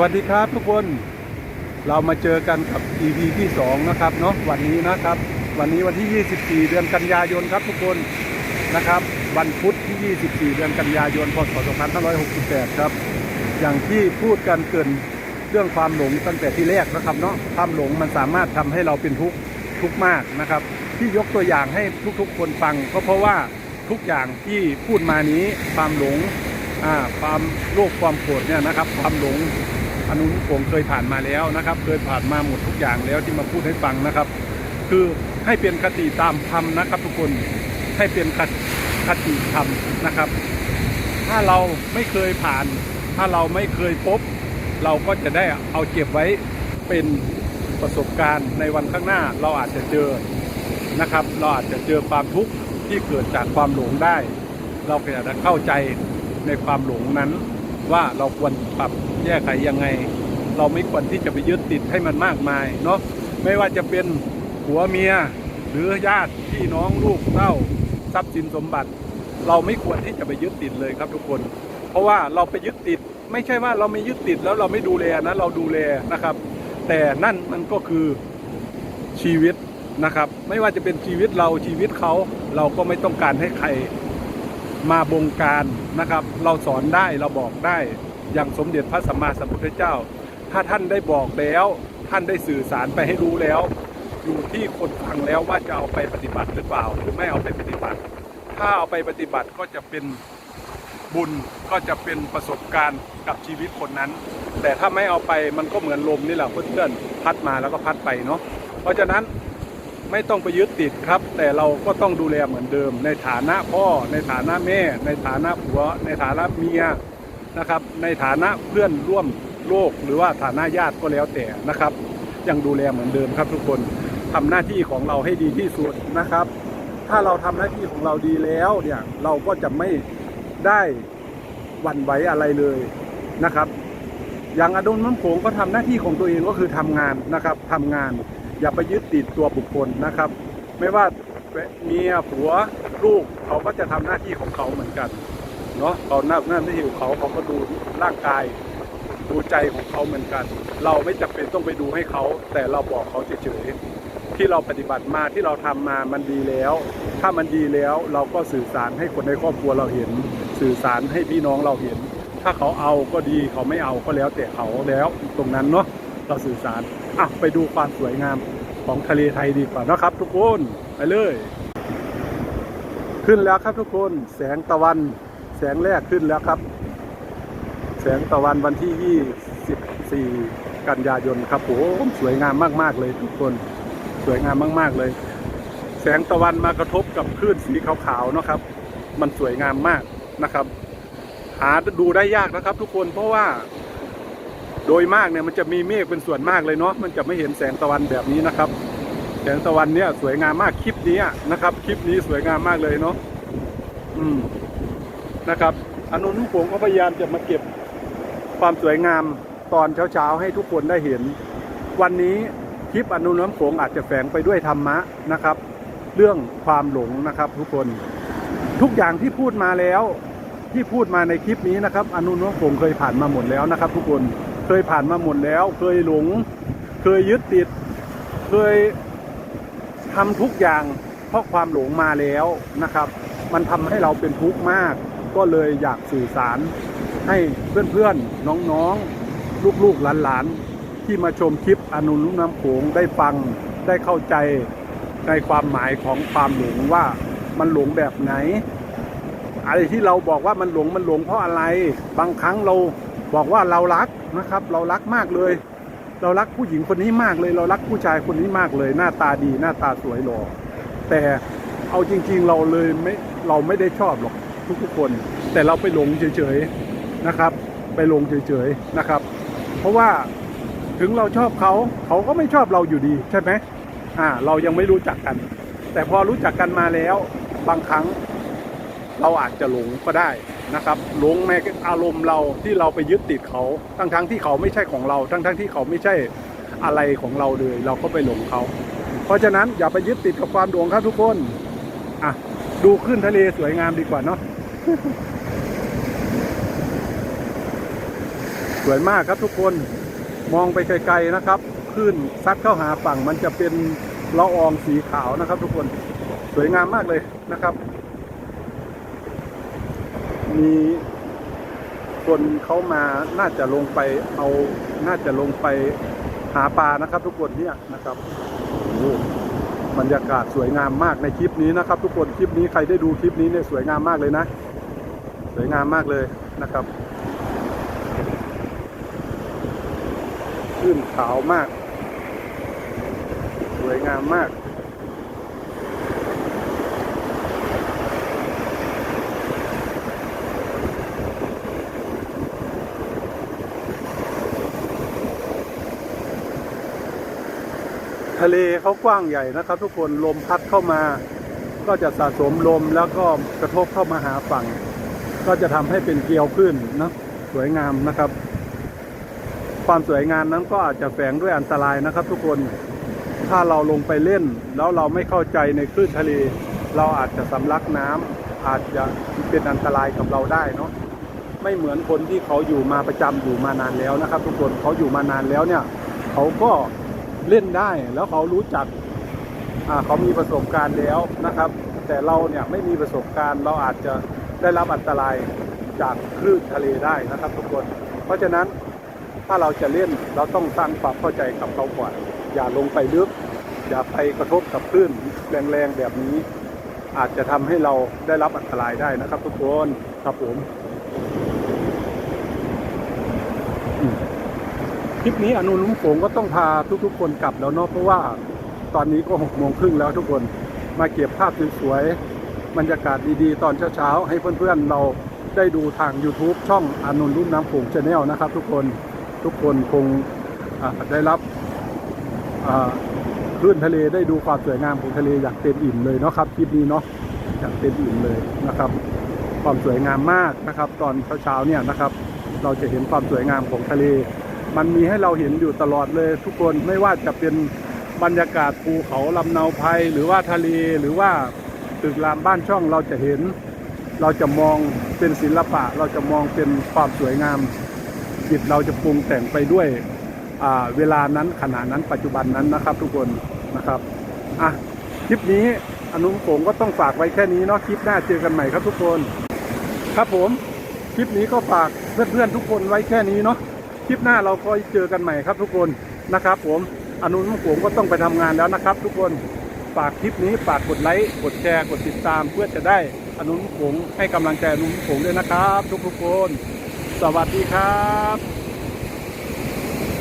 วัสดีครับทุกคนเรามาเจอกันกับ EP ที่ 2 นะครับเนาะวันนี้นะครับ วันนี้วันที่ 24 เดือนกันยายนครับทุกคนนะครับ วันพุธที่ 24 เดือนกันยายนพศ 2568 ครับ อย่างที่พูดกันเกินเรื่องความหลงตั้งแต่ที่แรกนะครับเนาะความหลงมันสามารถทำให้เราเป็นทุกข์ทุกข์มากนะครับ ที่ยกตัวอย่างให้ทุกๆ คนฟังก็เพราะว่าทุกอย่างที่พูดมานี้ความหลงความโลภความโกรธเนี่ยนะครับ ความหลง อนุผมเคยผ่านมาแล้วนะครับ เคยผ่านมาหมดทุกอย่างแล้วที่มาพูดให้ฟังนะครับ คือให้เป็นคติตามธรรมนะครับ ทุกคนให้เป็นคติคติธรรมนะครับ ถ้าเราไม่เคยผ่าน ถ้าเราไม่เคยพบ เราก็จะได้เอาเก็บไว้เป็นประสบการณ์ในวันข้างหน้าเราอาจจะเจอนะครับ เราอาจจะเจอความทุกข์ที่เกิดจากความหลงได้ เราก็จะเข้าใจในความหลงนั้น ว่าเราควรปรับแก้ไขยังไง เราไม่ควรที่จะไปยึดติดให้มันมากมายเนาะไม่ว่าจะเป็นผัวเมียหรือญาติพี่น้องลูกเต้าทรัพย์สินสมบัติ เราไม่ควรที่จะไปยึดติดเลยครับทุกคน เพราะว่าเราไปยึดติด ไม่ใช่ว่าเราไม่ยึดติดแล้วเราไม่ดูแลนะเราดูแลนะครับ แต่นั่นมันก็คือชีวิตนะครับ ไม่ว่าจะเป็นชีวิตเราชีวิตเขาเราก็ไม่ต้องการให้ใคร มาบงการนะครับ เราสอนได้เราบอกได้อย่างสมเด็จพระสัมมาสัมพุทธเจ้า ถ้าท่านได้บอกแล้ว ท่านได้สื่อสารไปให้รู้แล้ว อยู่ที่คนฟังแล้วว่าจะเอาไปปฏิบัติหรือเปล่า หรือไม่เอาไปปฏิบัติ ถ้าเอาไปปฏิบัติก็จะเป็นบุญก็จะเป็นประสบการณ์กับชีวิตคนนั้น แต่ถ้าไม่เอาไปมันก็เหมือนลมนี่แหละเพื่อนๆพัดมาแล้วก็พัดไปเนาะเพราะฉะนั้น ไม่ต้องไปยึดติดครับ แต่เราก็ต้องดูแลเหมือนเดิม ในฐานะพ่อ ในฐานะแม่ ในฐานะผัว ในฐานะเมียนะครับ ในฐานะเพื่อนร่วมโลกหรือว่าฐานะญาติก็แล้วแต่นะครับ ยังดูแลเหมือนเดิมครับทุกคนทำหน้าที่ของเราให้ดีที่สุดนะครับ ถ้าเราทำหน้าที่ของเราดีแล้วเนี่ยเราก็จะไม่ได้หวั่นไหวอะไรเลยนะครับ อย่างอดุลน้ำโขงก็ทำหน้าที่ของตัวเองก็คือทำงานนะครับทำงาน อย่าไปยึดติดตัวบุคคลนะครับ ไม่ว่าเมียผัวลูกเขาก็จะทำหน้าที่ของเขาเหมือนกันเนาะเขาหน้าหน้าที่ของเขาเขาก็ดูร่างกาย ดูใจของเขาเหมือนกัน เราไม่จำเป็นต้องไปดูให้เขา แต่เราบอกเขาเฉยๆที่เราปฏิบัติมาที่เราทำมามันดีแล้ว ถ้ามันดีแล้วเราก็สื่อสารให้คนในครอบครัวเราเห็น สื่อสารให้พี่น้องเราเห็น ถ้าเขาเอาก็ดีเขาไม่เอาก็แล้วแต่เขาแล้วตรงนั้นเนาะ เราสื่อสารอะไปดูความสวยงามของทะเลไทยดีกว่านะครับ ทุกคนไปเลย ขึ้นแล้วครับทุกคนแสงตะวัน แสงแรกขึ้นแล้วครับ แสงตะวันวันที่ 24 กันยายนครับผมสวยงามมากๆเลยทุกคนสวยงามมาก ๆเลย แสงตะวันมากระทบกับคลื่นสีขาวๆนะครับ มันสวยงามมากนะครับ หาดูได้ยากนะครับ ทุกคนเพราะว่า โดยมากเนี่ยมันจะมีเมฆเป็นส่วนมากเลยเนาะมันจะไม่เห็นแสงตะวันแบบนี้นะครับ แสงตะวันเนี่ยสวยงามมากคลิปนี้นะครับ คลิปนี้สวยงามมากเลยเนาะอืมนะครับอนุนุพงศ์ก็พยายามจะมาเก็บความสวยงามตอนเช้าๆให้ทุกคนได้เห็น วันนี้คลิปอนุน้ำโขงอาจจะแฝงไปด้วยธรรมะนะครับ เรื่องความหลงนะครับ ทุกคน ทุกอย่างที่พูดมาแล้ว ที่พูดมาในคลิปนี้นะครับ อนุน้ำโขงเคยผ่านมาหมดแล้วนะครับ ทุกคน เคยผ่านมาหมดแล้ว เคยหลง เคยยึดติด เคยทำทุกอย่างเพราะความหลงมาแล้วนะครับ มันทำให้เราเป็นทุกข์มาก ก็เลยอยากสื่อสารให้เพื่อนๆ น้องๆ ลูกๆ หลานๆ ที่มาชมคลิปอนุนุน้ำโขงได้ฟังได้เข้าใจในความหมายของความหลงว่ามันหลงแบบไหนอะไรที่เราบอกว่ามันหลงมันหลงเพราะอะไร บางครั้งเรา บอกว่าเรารักนะครับ เรารักมากเลย เรารักผู้หญิงคนนี้มากเลย เรารักผู้ชายคนนี้มากเลย หน้าตาดีหน้าตาสวยหล่อแต่เอาจริง ๆเราเลยไม่เราไม่ได้ชอบหรอกทุกๆคน แต่เราไปหลงเฉยๆนะครับ ไปหลงเฉยๆนะครับ เพราะว่าถึงเราชอบเขาเขาก็ไม่ชอบเราอยู่ดีใช่ไหมอ่า เรายังไม่รู้จักกัน แต่พอรู้จักกันมาแล้ว บางครั้งเราอาจจะหลงก็ได้ นะครับหลงในอารมณ์เราที่เราไปยึดติดเขาทั้งทั้งที่เขาไม่ใช่ของเรา ทั้งทั้งที่เขาไม่ใช่อะไรของเราเลย เราก็ไปหลงเขา เพราะฉะนั้นอย่าไปยึดติดกับความหลงครับทุกคนอะดูขึ้นทะเลสวยงามดีกว่าเนาะสวยมากครับทุกคนมองไปไกลๆนะครับคลื่นซัดเข้าหาฝั่งมันจะเป็นละอองสีขาวนะครับ ทุกคนสวยงามมากเลยนะครับ มีคนเขามาน่าจะลงไปเอาน่าจะลงไปหาปลานะครับ ทุกคนเนี่ยนะครับโอ้บรรยากาศสวยงามมากในคลิปนี้นะครับ ทุกคนคลิปนี้ใครได้ดูคลิปนี้เนี่ยสวยงามมากเลยนะ สวยงามมากเลยนะครับขึ้นขาวมาก สวยงามมาก ทะเลเขากว้างใหญ่นะครับ ทุกคนลมพัดเข้ามา ก็จะสะสมลมแล้วก็กระทบเข้ามาหาฝั่ง ก็จะทำให้เป็นเกลียวขึ้นนะสวยงามนะครับ ความสวยงามนั้นก็อาจจะแฝงด้วยอันตรายนะครับ ทุกคนถ้าเราลงไปเล่น แล้วเราไม่เข้าใจในคลื่นทะเล เราอาจจะสำลักน้ำอาจจะเป็นอันตรายกับเราได้เนาะไม่เหมือนคนที่เขาอยู่มาประจำอยู่มานานแล้วนะครับ ทุกคนเขาอยู่มานานแล้วเนี่ย เขาก็ เล่นได้แล้วเขารู้จักอ่าเขามีประสบการณ์แล้วนะครับ แต่เราเนี่ยไม่มีประสบการณ์ เราอาจจะได้รับอันตรายจากคลื่นทะเลได้นะครับ ทุกคน เพราะฉะนั้นถ้าเราจะเล่นเราต้องสร้างความเข้าใจกับเขาก่อนอย่าลงไปลึก อย่าไปกระทบกับคลื่นแรงๆแบบนี้ อาจจะทำให้เราได้รับอันตรายได้นะครับ ทุกคนครับผมอืม คลิปนี้อนุลุงโขงก็ต้องพาทุกๆ คนกลับแล้วเนาะเพราะว่าตอนนี้ก็หกโมงครึ่งแล้วทุกคนมาเก็บภาพสวยๆบรรยากาศดีๆ ตอนเช้าๆ ให้เพื่อนๆเราได้ดูทาง YouTube ช่องอานนท์รุ่นน้ำโขงชาแนลนะครับ ทุกคนทุกคนคงได้รับคลื่นทะเลได้ดูความสวยงามของทะเลอย่างเต็มอิ่มเลยเนาะครับคลิปนี้เนาะอย่างเต็มอิ่มเลยนะครับ ความสวยงามมากนะครับ ตอนเช้าๆเนี่ยนะครับ เราจะเห็นความสวยงามของทะเล มันมีให้เราเห็นอยู่ตลอดเลยทุกคนไม่ว่าจะเป็นบรรยากาศภูเขาลำเนาภัยหรือว่าทะเลหรือว่าตึกรามบ้านช่องเราจะเห็น เราจะมองเป็นศิลปะ เราจะมองเป็นความสวยงามจิตเราจะปรุงแต่งไปด้วยเวลานั้นขณะนั้นปัจจุบันนั้นนะครับทุกคนนะครับอะคลิปนี้อนุผมก็ต้องฝากไว้แค่นี้เนาะคลิปหน้าเจอกันใหม่ครับทุกคน ครับผม คลิปนี้ก็ฝากเพื่อนๆทุกคนไว้แค่นี้เนาะ คลิปหน้าเราคอยเจอกันใหม่ครับทุกคนนะครับ ผมอนุนผมก็ต้องไปทำงานแล้วนะครับ ทุกคนฝากคลิปนี้ฝากกดไลค์กดแชร์กดติดตาม เพื่อจะได้อนุนุ่มผมให้กำลังใจอนุนุ่มผมด้วยนะครับ ทุกทุกคน สวัสดีครับ